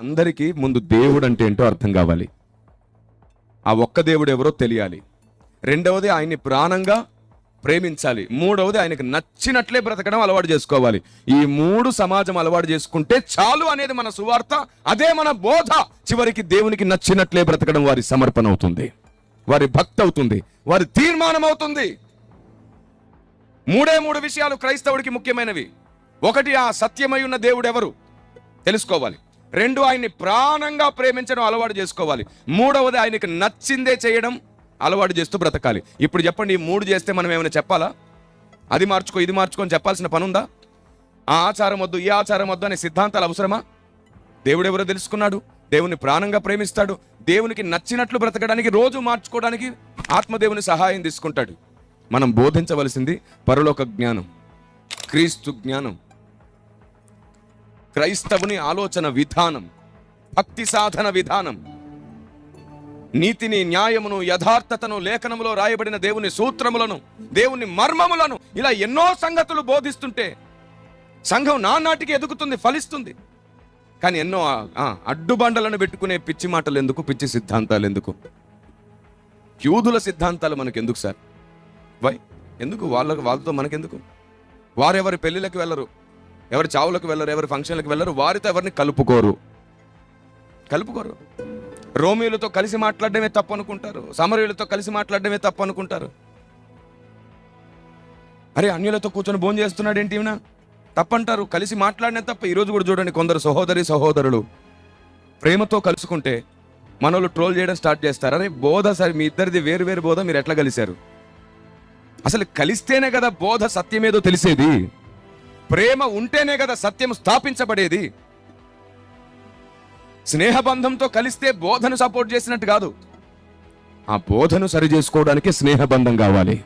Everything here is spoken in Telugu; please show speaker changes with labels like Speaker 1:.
Speaker 1: అందరికీ ముందు దేవుడు అంటే ఏంటో అర్థం కావాలి. ఆ ఒక్క దేవుడు ఎవరో తెలియాలి. రెండవది ఆయన్ని ప్రాణంగా ప్రేమించాలి. మూడవది ఆయనకు నచ్చినట్లే బ్రతకడం అలవాటు చేసుకోవాలి. ఈ మూడు సమాజం అలవాటు చేసుకుంటే చాలు అనేది మన సువార్త అదే మన బోధ. చివరికి దేవునికి నచ్చినట్లే బ్రతకడం వారి సమర్పణ అవుతుంది. వారి భక్తి అవుతుంది. వారి తీర్మానం అవుతుంది. మూడే మూడు విషయాలు క్రైస్తవుడికి ముఖ్యమైనవి. ఒకటి ఆ సత్యమై ఉన్న దేవుడు ఎవరు? తెలుసుకోవాలి. రెండు ఆయన్ని ప్రాణంగా ప్రేమించడం అలవాటు చేసుకోవాలి. మూడవది ఆయనకి నచ్చిందే చేయడం అలవాటు చేస్తూ బ్రతకాలి. ఇప్పుడు చెప్పండి ఈ మూడు చేస్తే మనం ఏమైనా చెప్పాలా? అది మార్చుకో ఇది మార్చుకో అని చెప్పాల్సిన పని ఉందా ఆ ఆచారం వద్దు ఈ ఆచారం వద్దు అనే సిద్ధాంతాలు అవసరమా? దేవుడు ఎవరో తెలుసుకున్నాడు దేవుని ప్రాణంగా ప్రేమిస్తాడు దేవునికి నచ్చినట్లు బ్రతకడానికి రోజు మార్చుకోవడానికి ఆత్మదేవుని సహాయం తీసుకుంటాడు. మనం బోధించవలసింది పరలోక జ్ఞానం క్రీస్తు జ్ఞానం. క్రైస్తవుని ఆలోచన విధానం భక్తి సాధన విధానం నీతిని న్యాయమును యథార్థతను లేఖనములో రాయబడిన దేవుని సూత్రములను దేవుని మర్మములను ఇలా ఎన్నో సంగతులు బోధిస్తుంటే సంఘం నానాటికి ఎదుగుతుంది ఫలిస్తుంది. కానీ ఎన్నో అడ్డుబండలను పెట్టుకునే పిచ్చి మాటలు ఎందుకు పిచ్చి సిద్ధాంతాలు ఎందుకు? యూదుల సిద్ధాంతాలు మనకు ఎందుకు సార్? వై ఎందుకు? వాళ్ళకు వాళ్ళతో మనకెందుకు? వారెవరి పెళ్ళిళ్ళకి వెళ్ళరు? ఎవరు చావులకు వెళ్ళరు ఎవరు ఫంక్షన్లకు వెళ్ళరు వారితో ఎవరిని కలుపుకోరు. కలుపుకోరు. రోమియోలతో కలిసి మాట్లాడడమే తప్పు అనుకుంటారు సమరయులతో కలిసి మాట్లాడడమే తప్పు అనుకుంటారు అరే అన్యులతో కూర్చొని భోజనం చేస్తున్నాడు ఏంటి ఈయన? తప్పంటారు కలిసి మాట్లాడిన తప్ప ఈరోజు కూడా చూడండి కొందరు సహోదరి సహోదరులు. ప్రేమతో కలుసుకుంటే మనోళ్ళు ట్రోల్ చేయడం స్టార్ట్ చేస్తారు. అరే బోధ సరే మీ ఇద్దరిది వేరు వేరు బోధ మీరు ఎట్లా కలిశారు? అసలు కలిస్తేనే కదా బోధ సత్యమేదో తెలిసేది. ప్రేమ ఉంటేనే కదా సత్యం స్థాపించబడేది. స్నేహబంధంతో కలిస్తే బోధను సపోర్ట్ చేసినట్టు కాదు. ఆ బోధను సరి చేసుకోవడానికి స్నేహబంధం కావాలి.